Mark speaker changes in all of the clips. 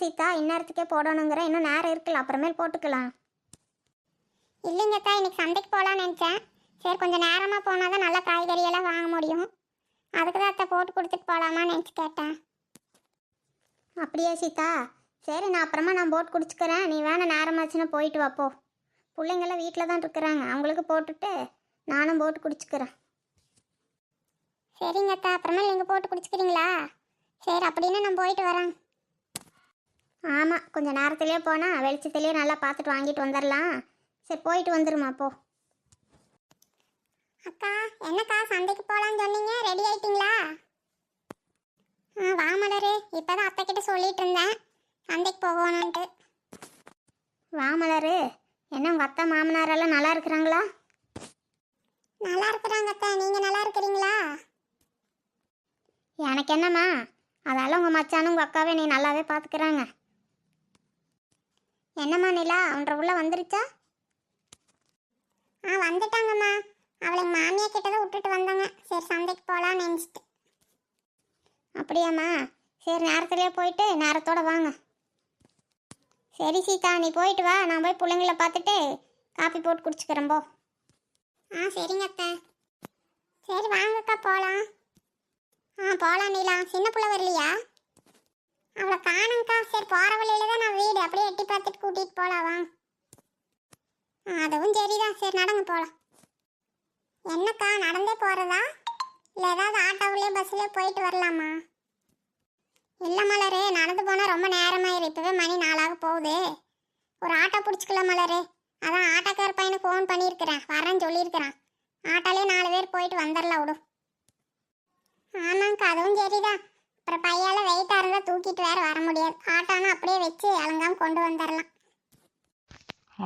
Speaker 1: சீதா இந்நேரத்துக்கே போடணுங்கிற இன்னும் நேரம் இருக்குல்ல அப்புறமேல் போட்டுக்கலாம்.
Speaker 2: இல்லைங்கக்கா இன்னைக்கு சந்தைக்கு போகலான்னு நினச்சேன். சரி கொஞ்சம் நேரமாக போனால் தான் நல்ல காய்கறியெல்லாம் வாங்க முடியும். அதுக்கு தான் அத்தை போட்டு கொடுத்துட்டு போகலாமான்னு நினச்சி கேட்டேன்.
Speaker 1: அப்படியா சீதா? சரி நான் அப்புறமா நான் போட் குடிச்சுக்கிறேன். நீ வேணா நேரமாச்சுன்னா போயிட்டு வா போ. பிள்ளைங்கெல்லாம் வீட்டில் தான் இருக்கிறாங்க. அவங்களுக்கு போட்டுட்டு நானும் போட்டு குடிச்சுக்கிறேன்.
Speaker 2: சரிங்க அத்தா அப்புறமா நீங்கள் போட்டு குடிச்சுக்கிறீங்களா? சரி அப்படின்னு நான் போயிட்டு வரேன்.
Speaker 1: ஆமாம் கொஞ்சம் நேரத்துலேயே போனால் வெளிச்சத்துலேயே நல்லா பார்த்துட்டு வாங்கிட்டு வந்துடலாம் சரி போயிட்டு வந்துருமா போ.
Speaker 2: அக்கா என்னக்கா சந்தைக்கு போகலான்னு சொன்னீங்க? ரெடி ஆயிட்டீங்களா? ஆ வா மலரு. இப்போ தான் அத்தை கிட்ட சொல்லிட்டு இருந்தேன். சந்தைக்கு போகணுன்ட்டு
Speaker 1: வா மலரு. என்ன உங்கள் அத்தை மாமனாரெல்லாம் நல்லா இருக்கிறாங்களா?
Speaker 2: நல்லா இருக்கிறாங்க அத்தை. நீங்கள் நல்லா இருக்கிறீங்களா?
Speaker 1: எனக்கு என்னம்மா அதெல்லாம் உங்கள் மச்சானும் உங்கள் அக்காவே நீ நல்லாவே பார்த்துக்கிறாங்க. என்னம்மா நிலா அவன்ற உள்ள வந்துருச்சா?
Speaker 2: ஆ வந்துட்டாங்கம்மா. அவளை மாமியா கிட்ட தான் விட்டுட்டு வந்தாங்க. சரி சந்தைக்கு போகலான்னு நினச்சிட்டு.
Speaker 1: அப்படியாம்மா. சரி நேரத்துலேயே போயிட்டு நேரத்தோட வாங்க. சரி சீதா நீ போயிட்டு வா. நான் போய் பிள்ளைங்கள பார்த்துட்டு காப்பி போட்டு குடிச்சுக்கிறேன் போ.
Speaker 2: ஆ சரிங்க அத்தை. சரி வாங்கக்கா போகலாம் ஆ போகலாம் நீலாம் சின்ன பிள்ளை வரலையா? அவளை காணுங்க்கா சரி போகிற வழியில தான் நான் வீடு. அப்படியே எட்டி பார்த்துட்டு கூட்டிகிட்டு போகலாம் அதுவும் சரிதான். சரி நடந்து போகலாம் என்னக்கா நடந்தே போகிறதா இல்லை ஏதாவது ஆட்டோவிலே பஸ்ஸில் போயிட்டு வரலாமா? இல்லை மலரே நடந்து போனால் ரொம்ப நேரமாயிரு இப்போவே மணி நாளாக போகுது. ஒரு ஆட்டோ பிடிச்சிக்கலாம் மலரே. அதான் ஆட்டோக்கார பையனை ஃபோன் பண்ணியிருக்கிறேன். வரேன்னு சொல்லியிருக்கிறான். ஆட்டோலேயே நாலு பேர் போயிட்டு வந்துடலாம் விடும் ஆமாங்க்கா அதுவும் சரிதான். அப்புறம் பையால வெயிட்டாக இருந்தால் தூக்கிட்டு வேற வர முடியாது. ஆட்டோனா அப்படியே வச்சு அலங்காம கொண்டு வந்துடலாம்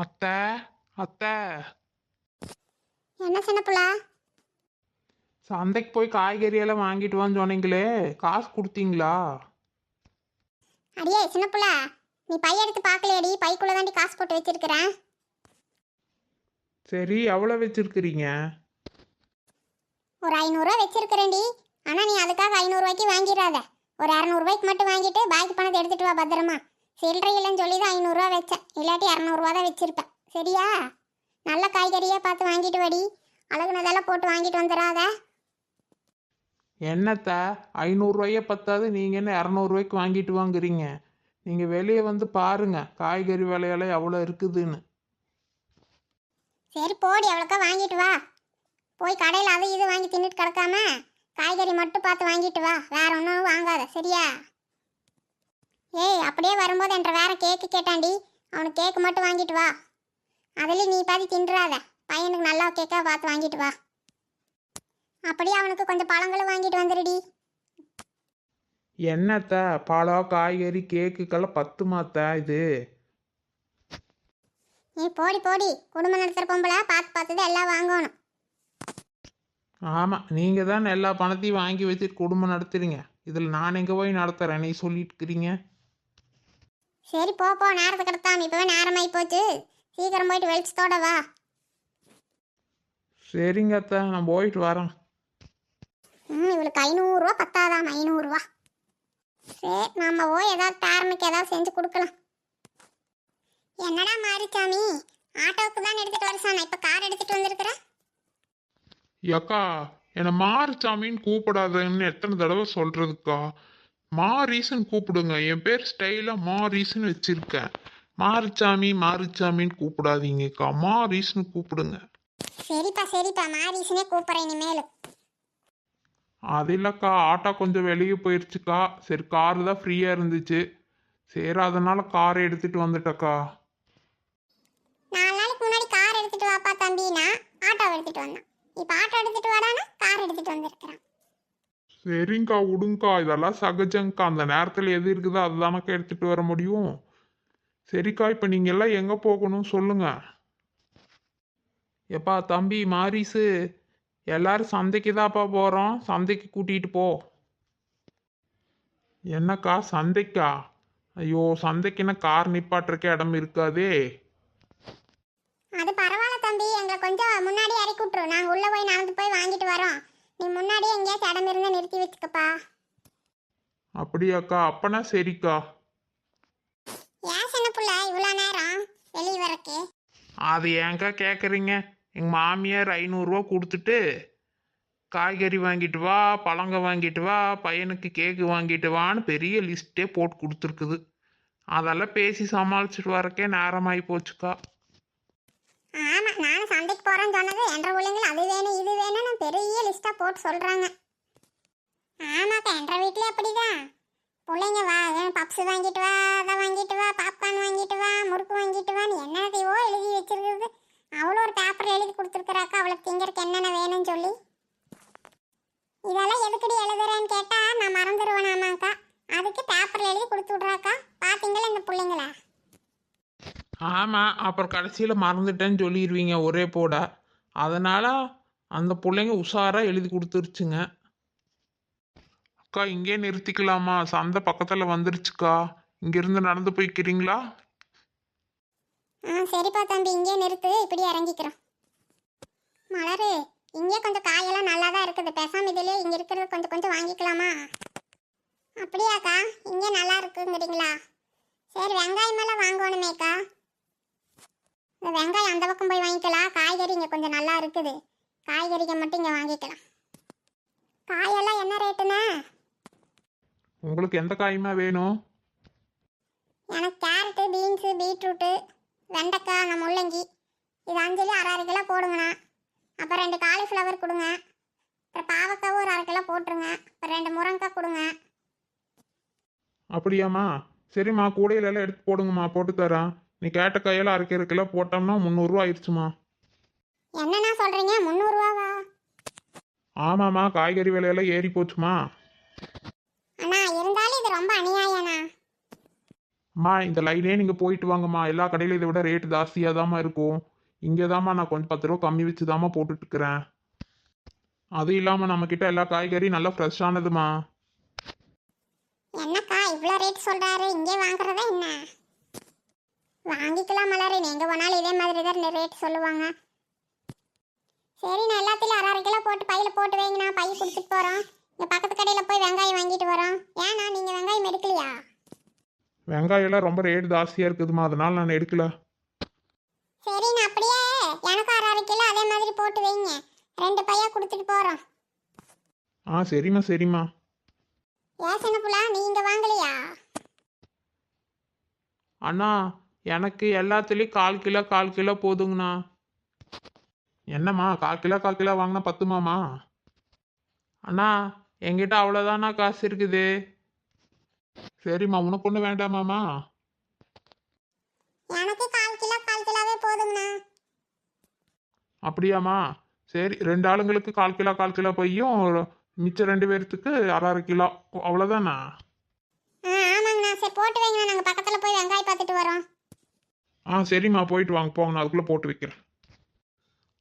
Speaker 3: அத்தை அத்தை.
Speaker 1: என்ன சின்ன பிள்ளை?
Speaker 3: சந்தைக்கு போய் காய்கறி எல்லாம் வாங்கிட்டு வான்னு சொன்னீங்களே காசு கொடுத்தீங்களா?
Speaker 1: அடியே சின்ன பிள்ளை நீ பை எடுத்து பார்க்கலையடி பைக்குள்ளே தாண்டி காசு போட்டு வச்சிருக்கிறேன்
Speaker 3: சரி எவ்வளோ வச்சிருக்கிறீங்க?
Speaker 1: ஒரு ஐநூறுரூவா வச்சிருக்கிறேன்டி. ஆனால் நீ அதுக்காக ஐநூறுரூவாய்க்கு வாங்கிடாத. ஒரு இரநூறுவாய்க்கு மட்டும் வாங்கிட்டு பாக்கி பணத்தை எடுத்துட்டு வா பத்திரமா. சில்லறை இல்லைன்னு சொல்லி தான் ஐநூறுரூவா வச்சேன். இல்லாட்டி இரநூறுவா தான் வச்சிருப்பேன். சரியா? நல்ல காய்கறியாக பார்த்து வாங்கிட்டு வாடி. அழகுனதெல்லாம் போட்டு வாங்கிட்டு வந்துடாத.
Speaker 3: என்னத்த? ஐநூறுரூவாயே பத்தாது. நீங்கள் என்ன இரநூறுவாய்க்கு வாங்கிட்டு வாங்குறீங்க? நீங்கள் வெளியே வந்து பாருங்க. காய்கறி விலையெல்லாம் எவ்வளோ இருக்குதுன்னு.
Speaker 1: சரி போடி. அவ்வளோக்கா வாங்கிட்டு வா. போய் கடையில் அது இது வாங்கி தின்னுட்டு கிடக்காம. காய்கறி மட்டும் பார்த்து வாங்கிட்டு வா. வேற ஒன்றும் வாங்காத. சரியா? ஏய் அப்படியே வரும்போது என்ற வேற கேக்கு கேட்டாண்டி. அவனுக்கு கேக்கு மட்டும் வாங்கிட்டு வா. அதுலேயும் நீ பாதி தின்றாத. பையனுக்கு நல்லா கேக்கா பார்த்து வாங்கிட்டு வா. அப்படியே அவனுக்கு கொஞ்சம் பழங்களும் வாங்கிட்டு வந்துடுடி
Speaker 3: என்னத்த? பழம் காய்கறி கேக்குக்கெல்லாம் பத்துமாத்தா இது?
Speaker 1: நீ போடி போடி. குடும்பம் நடத்துகிற பொம்பளை பார்த்து பார்த்து தான் எல்லாம் வாங்கணும்.
Speaker 3: ஆமாம் நீங்கள் தான் எல்லா பணத்தையும் வாங்கி வச்சுட்டு குடும்பம் நடத்துறீங்க. இதில் நான் எங்கே போய் நடத்துகிறேன் நீ சொல்லிட்டு இருக்கிறீங்க
Speaker 1: சரி போ போ நேரத்தை கிடத்தாம இப்போவே நேரமாகி போச்சு. சீக்கிரம் போயிட்டு வெளிச்சத்தோட வா.
Speaker 3: சரிங்க அத்தை நான் போயிட்டு வரேன்.
Speaker 1: ம் இவளுக்கு ஐநூறுரூவா பத்தாதாம் ஐநூறுரூவா சரி நம்ம போய் ஏதாவது பேரனுக்கு ஏதாவது செஞ்சு கொடுக்கலாம். என்னடா மாரிச்சாமி? ஆட்டோவுக்கு தான் எடுத்துட்டு வர சொன்னேன் இப்போ கார் எடுத்துட்டு வந்திருக்கிற?
Speaker 3: ஏக்கா என்னை மாரிச்சாமின்னு கூப்பிடாதன்னு எத்தனை தடவை சொல்கிறதுக்கா மாரீசன் கூப்பிடுங்க. என் பேர் ஸ்டைலாக மாரீசன் வச்சுருக்கேன். மாரிச்சாமி மாரிச்சாமின்னு கூப்பிடாதீங்கக்கா. மாரீஸ்னு கூப்பிடுங்க.
Speaker 1: சரிப்பா சரிப்பா. மாரிசுனே கூப்பிட்றேன் இனிமேல்.
Speaker 3: அது இல்லைக்கா ஆட்டோ கொஞ்சம் வெளியே போயிடுச்சுக்கா சரி கார் தான் ஃப்ரீயாக இருந்துச்சு. சரி அதனால காரை எடுத்துகிட்டு வந்துட்டக்கா.
Speaker 1: நாலு நாளைக்கு முன்னாடி கார் எடுத்துட்டு வாப்பா தம்பினா ஆட்டோ எடுத்துட்டு வந்தான். இப்போ ஆட்டோ எடுத்துட்டு வரானா கார் எடுத்துட்டு வந்திருக்கிறான்.
Speaker 3: சரிங்கக்கா விடுங்கக்கா இதெல்லாம் சகஜங்கக்கா அந்த நேரத்தில் எது இருக்குதோ அதுதானக்கா எடுத்துகிட்டு வர முடியும். சரிக்கா இப்போ நீங்கள் எல்லாம் எங்கே போகணும் சொல்லுங்க. எப்பா தம்பி மாரிசு எல்லாரும் சந்தைக்கு தான்ப்பா போகிறோம் சந்தைக்கு கூட்டிகிட்டு போ. என்னக்கா சந்தைக்கா? ஐயோ சந்தைக்குன்னா கார் நிப்பாட்டுறக்கு இடம் இருக்காதே.
Speaker 1: அது பரவாயில்ல தம்பி எங்களை கொஞ்சம் முன்னாடி இறக்கி விட்ரு நாங்கள் உள்ளே போய் நடந்து போய் வாங்கிட்டு வரோம். நீ முன்னாடியே எங்கேயாச்சும் இடம் இருந்தால் நிறுத்தி வச்சுக்கப்பா.
Speaker 3: அப்படியாக்கா? அப்பனா சரிக்கா.
Speaker 1: புள்ள? இவ்வளோ நேரம் வெளியே வரக்கு.
Speaker 3: அது ஏங்கா கேட்குறீங்க எங்கள் மாமியார் ஐநூறுரூவா கொடுத்துட்டு காய்கறி வாங்கிட்டு வா பழங்க வாங்கிட்டு வா பையனுக்கு கேக்கு வாங்கிட்டு வான்னு பெரிய லிஸ்ட்டே போட்டு கொடுத்துருக்குது. அதெல்லாம் பேசி சமாளிச்சுட்டு வரக்கே நேரமாகி போச்சுக்கா.
Speaker 1: ஆமா நானும் சந்தைக்கு போறேன்னு சொன்னது என்ற பிள்ளைங்கள் அது வேணும் இது வேணும்னு பெரிய லிஸ்டா போட்டு சொல்றாங்க. ஆமாக்கா என்ற வீட்லயே அப்படிதான். பிள்ளைங்க வா பப்ஸ் வாங்கிட்டு வா அதை வாங்கிட்டு வா பாப்கார்ன் வாங்கிட்டு வா முறுக்கு வாங்கிட்டு வான்னு என்னத்தையோ எழுதி வச்சிருக்குது அவ்வளோ ஒரு பேப்பர் எழுதி கொடுத்துருக்குறாக்கா அவளுக்கு திங்கறதுக்கு என்னென்ன வேணும்னு சொல்லி. இதெல்லாம் எதுக்கடி எழுதுறேன்னு கேட்டா நான் மறந்துடுவேனாமாக்கா அதுக்கு பேப்பர் எழுதி கொடுத்து விட்றாக்கா. பார்த்தீங்களா இந்த பிள்ளைங்களா?
Speaker 3: ஆமாம் அப்புறம் கடைசியில் மறந்துட்டேன்னு சொல்லிடுவீங்க ஒரே போட. அதனால் அந்த பிள்ளைங்க உஷாராக எழுதி கொடுத்துருச்சுங்க. அக்கா இங்கே நிறுத்திக்கலாமா? சந்தை பக்கத்தில் வந்துருச்சுக்கா. இங்கேருந்து நடந்து போய்க்கிறீங்களா?
Speaker 1: ஆ சரிப்பா தம்பி இங்கே நிறுத்து. இப்படி இறங்கிக்கிறோம். மலரு இங்கே கொஞ்சம் காயெல்லாம் நல்லா தான் இருக்குது. பேசாம இதிலே இங்கே இருக்கிறது கொஞ்சம் கொஞ்சம் வாங்கிக்கலாமா? அப்படியாக்கா இங்கே நல்லா இருக்குங்கிறீங்களா? சரி வெங்காயமெல்லாம் வாங்கணுமேக்கா. வெங்காயம் அந்த பக்கம் போய் வாங்கிக்கலாம். காய்கறி இங்கே கொஞ்சம் நல்லா இருக்குது. காய்கறிங்க மட்டும் இங்கே வாங்கிக்கலாம். காயெல்லாம் என்ன ரேட்டுண்ணே?
Speaker 3: உங்களுக்கு எந்த காயுமா வேணும்?
Speaker 1: எனக்கு கேரட்டு பீன்ஸு பீட்ரூட்டு வெண்டைக்காய் அந்த முள்ளங்கி. இது அஞ்சலி அரை அரை கிலோ போடுங்கண்ணா. அப்புறம் ரெண்டு காலிஃப்ளவர் கொடுங்க. அப்புறம் பாவக்காவும் ஒரு அரை கிலோ போட்டுருங்க. அப்புறம் ரெண்டு முருங்கைக்காய் கொடுங்க.
Speaker 3: அப்படியாம்மா. சரிம்மா கூடையில எல்லாம் எடுத்து போடுங்கம்மா போட்டு தரேன். நீ கேட்ட கையில் அரைக்கிற கிலோ போட்டோம்னா முந்நூறுரூவா ஆயிடுச்சுமா.
Speaker 1: என்னண்ணா சொல்கிறீங்க முந்நூறுரூவாவா
Speaker 3: ஆமாம்மா காய்கறி விலையெல்லாம் ஏறி போச்சுமா.
Speaker 1: அண்ணா இருந்தாலும் இது ரொம்ப அநியாயண்ணா
Speaker 3: அம்மா இந்த லைனே நீங்கள் போயிட்டு வாங்கம்மா. எல்லா கடையிலும் இதை விட ரேட்டு ஜாஸ்தியாக தாம்மா இருக்கும். இங்கே தாம்மா நான் கொஞ்சம் பத்து ரூபா கம்மி வச்சு தாம்மா போட்டுட்ருக்குறேன் அது இல்லாமல் நம்மக்கிட்ட எல்லா காய்கறியும் நல்லா ஃப்ரெஷ்ஷானதுமா
Speaker 1: என்னக்கா இவ்வளோ ரேட் சொல்கிறாரு இங்கே வாங்குறதா என்ன? வாங்கிக்கலாம் மலரு. நீங்கள் போனாலும் இதே மாதிரி தான் ரேட் சொல்லுவாங்க. சரி நான் எல்லாத்துலேயும் அரை அரை கிலோ போட்டு பையில் போட்டு வைங்கண்ணா பை கொடுத்துட்டு போகிறோம் இங்கே பக்கத்து கடையில் போய் வெங்காயம் வாங்கிட்டு வரோம். ஏண்ணா நீங்கள் வெங்காயம் எடுக்கலையா?
Speaker 3: வெங்காயம்லாம் ரொம்ப ரேட் ஜாஸ்தியாக இருக்குதுமா அதனால நான் எடுக்கல.
Speaker 1: சரி நான் அப்படியே எனக்கும் அரை அரை கிலோ அதே மாதிரி போட்டு வைங்க. ரெண்டு பையா கொடுத்துட்டு போகிறோம்
Speaker 3: ஆ சரிம்மா சரிம்மா.
Speaker 1: புள்ளா நீங்கள் வாங்கலையா?
Speaker 3: அண்ணா எனக்கு எல்லாத்துலேயும் கால் கிலோ கால் கிலோ போதுங்கண்ணா. என்னம்மா கால் கிலோ கால் கிலோ வாங்கினா பத்துமாம்மா? அண்ணா என்கிட்ட அவ்வளோதாண்ணா காசு இருக்குது. சரிம்மா உனக்கு ஒன்றும் வேண்டாமாம்மா?
Speaker 1: எனக்கு கால் கிலோ கால் கிலோவே போதுங்கண்ணா.
Speaker 3: அப்படியாம்மா? சரி ரெண்டு ஆளுங்களுக்கு கால் கிலோ கால் கிலோ பையும் மிச்சம் ரெண்டு பேர்த்துக்கு அரை அரை கிலோ. அவ்வளோதாண்ணா
Speaker 1: ஆ ஆமாங்கண்ணா. சரி போட்டு வைங்கண்ணா. நாங்கள் பக்கத்தில் போய் வெங்காயம் பார்த்துட்டு வரோம்.
Speaker 3: ஆ சரிம்மா போயிட்டு வாங்க போங்க நான் அதுக்குள்ளே போட்டு வைக்கிறேன்.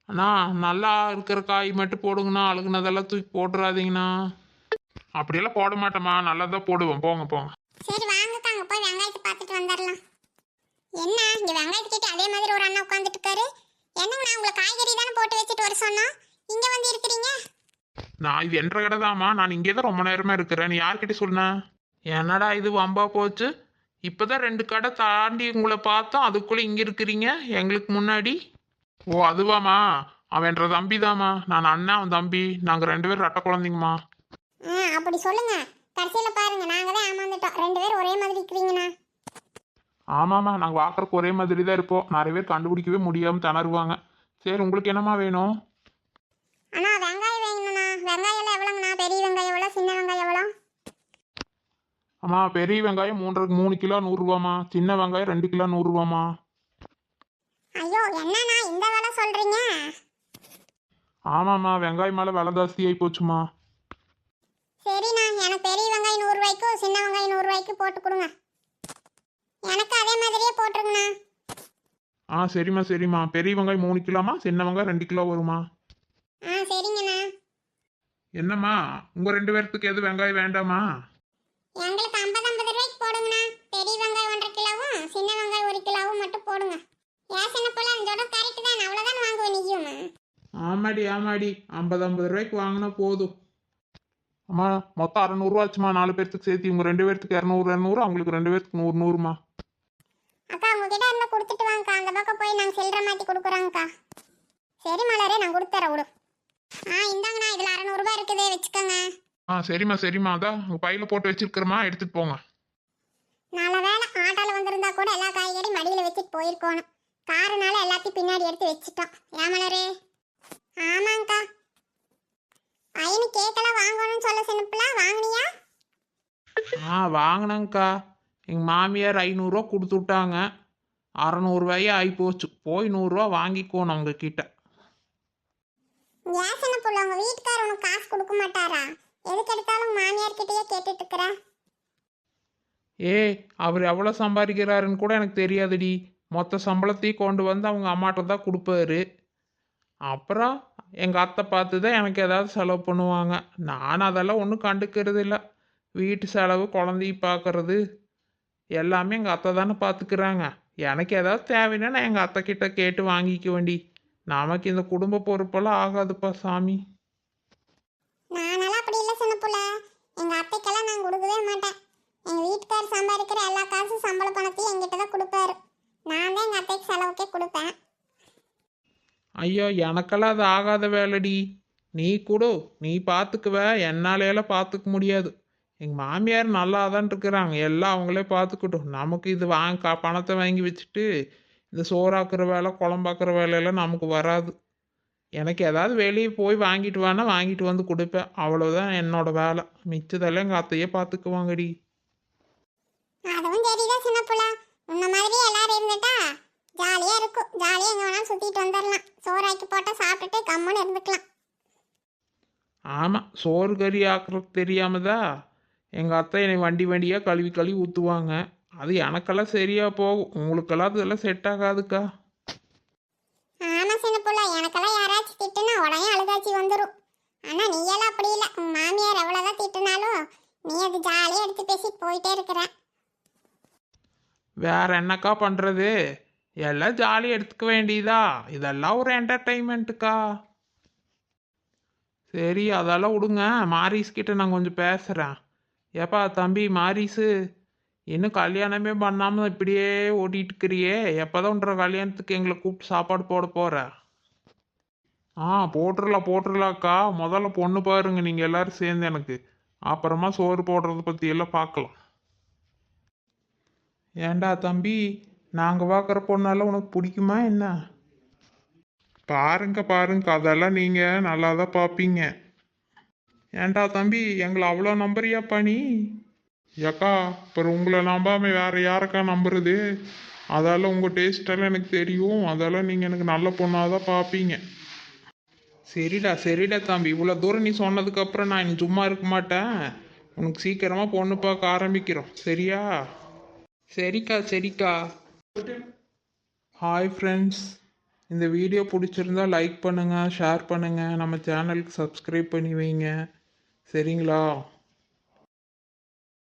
Speaker 3: அண்ணா நல்லா இருக்கிற காய் மட்டும் போடுங்கண்ணா அழுகுனதெல்லாம் தூக்கி போட்டுறாதீங்கண்ணா. அப்படியெல்லாம் போட மாட்டேம்மா நல்லா தான் போடுவோம் போங்க போங்க.
Speaker 1: சரி வாங்கக்கா அங்கே போய் வெங்காயத்தை பார்த்துட்டு வந்துடலாம் என்ன இங்கே வெங்காயத்துக்கிட்ட அதே மாதிரி ஒரு அண்ணா உட்காந்துட்டு இருக்காரு. என்னங்கண்ணா உங்களை காய்கறி தானே போட்டு வச்சுட்டு வர சொன்னோம். இங்கே வந்து இருக்கிறீங்க?
Speaker 3: நான் இது என்ற கடை தாம்மா நான் இங்கே தான் ரொம்ப நேரமாக இருக்கிறேன். நீ யார்கிட்ட சொன்ன? என்னடா இது வம்பா போச்சு? இப்போதான் ரெண்டு கடை தாண்டி உங்களை பார்த்தோம். அதுக்குள்ளே இங்கே இருக்கிறீங்க? எங்களுக்கு முன்னாடி? ஓ அதுவாம்மா. அவன்ற தம்பி தாம்மா நான் அண்ணன் அவன் தம்பி. நாங்கள் ரெண்டு பேரும் ரெட்டை குழந்தைங்கம்மா.
Speaker 1: ஆ அப்படி சொல்லுங்க. கடைசியில் பாருங்க நாங்கள் தான் ஏமாந்துட்டோம். ரெண்டு பேரும் ஒரே மாதிரி இருக்கிறீங்கண்ணா.
Speaker 3: ஆமாம்மா நாங்கள் பார்க்குறக்கு ஒரே மாதிரி தான் இருப்போம். நிறைய பேர் கண்டுபிடிக்கவே முடியாமல் திணறுவாங்க. சரி உங்களுக்கு என்னம்மா வேணும்?
Speaker 1: அண்ணா வெங்காயம் வேணுண்ணா வெங்காயம் எல்லாம் எவ்வளோங்கண்ணா? பெரிய வெங்காயம் எவ்வளோ? சின்ன வெங்காயம் எவ்வளோ?
Speaker 3: அம்மா பெரிய வெங்காயம் மூன்றரை மூணு கிலோ நூறுரூவாம்மா சின்ன வெங்காயம் ரெண்டு கிலோ நூறுரூவாம்மா
Speaker 1: ஐயோ என்னண்ணா இந்த வேலை சொல்கிறீங்க
Speaker 3: ஆமாம்மா வெங்காயம் மேலே விலை ஜாஸ்தியாகி போச்சுமா
Speaker 1: சரிண்ணா எனக்கு பெரிய வெங்காயம் நூறுரூவாய்க்கும் சின்ன வெங்காயம் நூறுரூவாய்க்கு போட்டு கொடுங்க. எனக்கு அதே மாதிரியே போட்டுருங்கண்ணா.
Speaker 3: ஆ சரிம்மா சரிம்மா. பெரிய வெங்காயம் மூணு கிலோமா சின்ன வெங்காயம் ரெண்டு கிலோ வருமா
Speaker 1: ஆ சரிங்கண்ணா.
Speaker 3: என்னம்மா உங்கள் ரெண்டு பேர்த்துக்கு எது வெங்காயம் வேண்டாமா?
Speaker 1: எங்களுக்கு ஒரு கிலோவும் மட்டும் போடுங்க. சின்ன போல அதோட கரெக்ட் தான் அவ்வளோதான் வாங்குவேன் நீயும்
Speaker 3: ஆமாடி ஆமாடி. ஐம்பது ஐம்பது ரூபாய்க்கு வாங்கினா போதும். அம்மா மொத்தம் அறநூறுவா ஆச்சுமா நாலு பேர்த்துக்கு சேர்த்து இவங்க ரெண்டு பேர்த்துக்கு இரநூறு இரநூறு அவங்களுக்கு ரெண்டு பேர்த்துக்கு நூறு நூறுமா
Speaker 1: அக்கா உங்ககிட்ட இருந்தா கொடுத்துட்டு வாங்கக்கா. அந்த பக்கம் போய் நாங்கள் சில்லறை மாற்றி கொடுக்குறோங்க்கா சரி மலரே நான் கொடுத்துறேன் விடு. ஆ இந்தாங்கண்ணா இதில் அறநூறுபா இருக்குது வச்சுக்கோங்க.
Speaker 3: ஆ சரிம்மா சரிம்மா. அதான் உங்கள் பையில போட்டு வச்சிருக்கிறமா எடுத்துகிட்டு போங்க.
Speaker 1: நல்ல வேலை ஆட்டோல வந்திருந்தா கூட எல்லா காய்கறியும் மடியில் வச்சுட்டு போயிருக்கோணும். காருனால எல்லாத்தையும் பின்னாடி எடுத்து வச்சுட்டோம். ஏன் மலரே? ஆமாங்க்கா பையனு கேக்கெல்லாம் வாங்கணும்னு சொல்ல சின்னப்பிள்ளா வாங்கினியா?
Speaker 3: ஆ வாங்கினேங்க்கா எங்கள் மாமியார் ஐநூறுரூவா கொடுத்து விட்டாங்க. அறநூறுவாயே ஆகிப்போச்சு போய் நூறுரூவா வாங்கிக்கோணும் அவங்க கிட்ட
Speaker 1: ஏன் சின்னப்புள்ள உங்க வீட்டுக்காரர் உனக்கு காசு கொடுக்க மாட்டாரா? எதுக்கு எடுத்தாலும் மாமியார் கிட்டயே கேட்டுட்டு இருக்கிற?
Speaker 3: ஏய் அவர் எவ்வளோ சம்பாதிக்கிறாருன்னு கூட எனக்கு தெரியாதுடி. மொத்த சம்பளத்தையும் கொண்டு வந்து அவங்க அம்மாட்ட தான் கொடுப்பாரு. அப்புறம் எங்கள் அத்தை பார்த்து தான் எனக்கு ஏதாவது செலவு பண்ணுவாங்க. நான் அதெல்லாம் ஒன்றும் கண்டுக்கிறது இல்லை வீட்டு செலவு குழந்தைய பார்க்கறது எல்லாமே எங்கள் அத்தை தானே பார்த்துக்கிறாங்க. எனக்கு ஏதாவது தேவைன்னா நான் எங்கள் அத்தை கிட்ட கேட்டு வாங்கிக்க வேண்டி நமக்கு இந்த குடும்ப பொறுப்பெல்லாம் ஆகாதுப்பா சாமி
Speaker 1: நானெல்லாம் அப்படி இல்லை சின்னப்புள்ள எங்க அத்தைக்கெல்லாம் நான் கொடுக்கவே மாட்டேன் எங்க வீட்டுக்காரர் சம்பாதிக்கிற எல்லா காசும் சம்பள பணத்தையும் என்கிட்ட தான் கொடுப்பாரு. நான் தான் எங்கள் அத்தைக்கு செலவுக்கே கொடுப்பேன்.
Speaker 3: ஐயோ எனக்கெல்லாம் அது ஆகாத வேலைடி. நீ கூட நீ பார்த்துக்குவ என்னாலையெல்லாம் பார்த்துக்க முடியாது. எங்கள் மாமியார் நல்லா தான் இருக்கிறாங்க எல்லாம் அவங்களே பார்த்துக்கிட்டும் நமக்கு இது வாங்க பணத்தை வாங்கி வச்சுட்டு இந்த சோறாக்குற வேலை குழம்பாக்குற வேலையெல்லாம் நமக்கு வராது. எனக்கு ஏதாவது வெளியே போய் வாங்கிட்டு வேணால் வாங்கிட்டு வந்து கொடுப்பேன். அவ்வளோதான் என்னோட வேலை. மிச்சதெல்லாம் எங்கள் அத்தையே பார்த்துக்குவாங்கடி
Speaker 1: அதுவும் சரிதான் சின்னப்புள்ள உன்ன மாதிரி எல்லாரும் இருந்துட்டா? ஜாலியா இருக்கும். ஜாலியா எங்க வேணாலும் சுத்திட்டு வந்துடலாம் சோறாக்கி போட்டா சாப்பிட்டுட்டு கம்முன்னு இருந்துக்கலாம்.
Speaker 3: ஆமாம் சோறு கறி ஆக்குறது தெரியாமதா எங்கள் அத்தை என்னை வண்டி வண்டியாக கழுவி கழுவி ஊற்றுவாங்க அது எனக்கெல்லாம் சரியாக போகும். உங்களுக்கெல்லாம் அதெல்லாம் செட் ஆகாதுக்கா.
Speaker 1: ஆமா சின்னப்புள்ள எனக்கெல்லாம் யாராச்சும் திட்டுனா உடனே அழுகாச்சி வந்துடும் ஆனா நீ எல்லாம் அப்படி இல்லை. உன் மாமியார் எவ்வளவுதான் திட்டுனாலும் நீ அது ஜாலியா எடுத்து பேசிட்டு போயிட்டே இருக்கிற.
Speaker 3: வேற என்னக்கா பண்ணுறது எல்லாம் ஜாலியாக எடுத்துக்க வேண்டியதா? இதெல்லாம் ஒரு என்டர்டைன்மெண்ட்டுக்கா சரி அதெல்லாம் விடுங்க. மாரிஸ் கிட்ட நான் கொஞ்சம் பேசுகிறேன் ஏப்பா தம்பி மாரிஸு இன்னும் கல்யாணமே பண்ணாமல் இப்படியே ஓட்டிகிட்டு இருக்கிறியே எப்போதான் உன்ற கல்யாணத்துக்கு எங்களை கூப்பிட்டு சாப்பாடு போட போகிற ஆ போட்டுடலாம் போட்டுடலாக்கா முதல்ல பொண்ணு பாருங்க நீங்கள் எல்லோரும் சேர்ந்து எனக்கு. அப்புறமா சோறு போடுறத பற்றியெல்லாம் பார்க்கலாம். ஏண்டா தம்பி? நாங்கள் பார்க்குற பொண்ணெல்லாம் உனக்கு பிடிக்குமா என்ன? பாருங்க பாருங்க அதெல்லாம் நீங்கள் நல்லா தான் பார்ப்பீங்க ஏண்டா தம்பி எங்களை அவ்வளோ நம்புறியாப்பா நீ ஏக்கா அப்புறம் உங்களை நம்பாமல் வேற யாருக்கா நம்புறது? அதெல்லாம் உங்கள் டேஸ்டெல்லாம் எனக்கு தெரியும். அதெல்லாம் நீங்கள் எனக்கு நல்ல பொண்ணாக தான் பார்ப்பீங்க சரிடா சரிடா தம்பி. இவ்வளோ தூரம் நீ சொன்னதுக்கப்புறம் நான் இனி சும்மா இருக்க மாட்டேன். உனக்கு சீக்கிரமாக பொண்ணு பார்க்க ஆரம்பிக்கிறோம். சரியா? சரிக்கா சரிக்கா. ஹாய் ஃப்ரெண்ட்ஸ் இந்த வீடியோ பிடிச்சிருந்தா லைக் பண்ணுங்கள் ஷேர் பண்ணுங்கள் நம்ம சேனலுக்கு சப்ஸ்கிரைப் பண்ணி வைங்க. சரிங்களா?